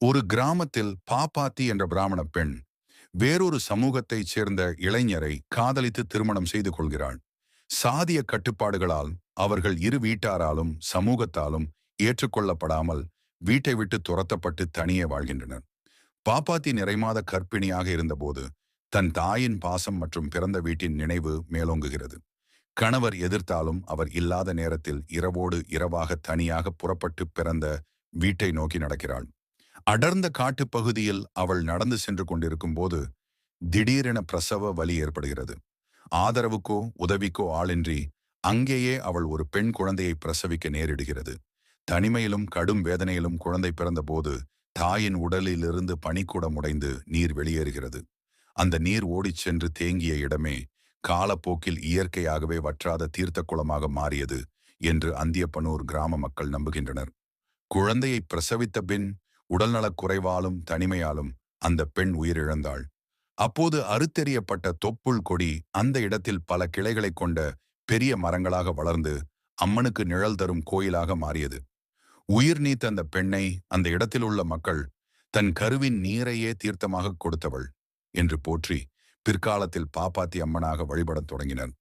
ஒரு கிராமத்தில் பாப்பாத்தி என்ற பிராமண பெண் வேறொரு சமூகத்தைச் சேர்ந்த இளைஞரை காதலித்து திருமணம் செய்து கொள்கிறாள். சாதிய கட்டுப்பாடுகளால் அவர்கள் இரு வீட்டாராலும் சமூகத்தாலும் ஏற்றுக்கொள்ளப்படாமல் வீட்டை விட்டு துரத்தப்பட்டு தனியே வாழ்கின்றனர். பாப்பாத்தி நிறைமாத கர்ப்பிணியாக இருந்தபோது தன் தாயின் பாசம் மற்றும் பிறந்த வீட்டின் நினைவு மேலோங்குகிறது. கணவர் எதிர்த்தாலும் அவர் இல்லாத நேரத்தில் இரவோடு இரவாக தனியாக புறப்பட்டு பிறந்த வீட்டை நோக்கி நடக்கிறாள். அடர்ந்த காட்டுப் பகுதியில் அவள் நடந்து சென்று கொண்டிருக்கும் போது திடீரென பிரசவ வலி ஏற்படுகிறது. ஆதரவுக்கோ உதவிக்கோ ஆளின்றி அங்கேயே அவள் ஒரு பெண் குழந்தையை பிரசவிக்க நேரிடுகிறது. தனிமையிலும் கடும் வேதனையிலும் குழந்தை பிறந்தபோது தாயின் உடலிலிருந்து பனிக்கூடம் உடைந்து நீர் வெளியேறுகிறது. அந்த நீர் ஓடிச் சென்று தேங்கிய இடமே காலப்போக்கில் இயற்கையாகவே வற்றாத தீர்த்த குளமாக மாறியது என்று அந்தியப்பனூர் கிராம மக்கள் நம்புகின்றனர். குழந்தையை பிரசவித்த பின் உடல்நலக் குறைவாலும் தனிமையாலும் அந்த பெண் உயிரிழந்தாள். அப்போது அறுத்தெறியப்பட்ட தொப்புள் கொடி அந்த இடத்தில் பல கிளைகளைக் கொண்ட பெரிய மரங்களாக வளர்ந்து அம்மனுக்கு நிழல் தரும் கோயிலாக மாறியது. உயிர் நீத்த அந்த பெண்ணை அந்த இடத்தில் உள்ள மக்கள் தன் கருவின் நீரையே தீர்த்தமாக கொடுத்தவள் என்று போற்றி பிற்காலத்தில் பாப்பாத்தி அம்மனாக வழிபடத் தொடங்கினர்.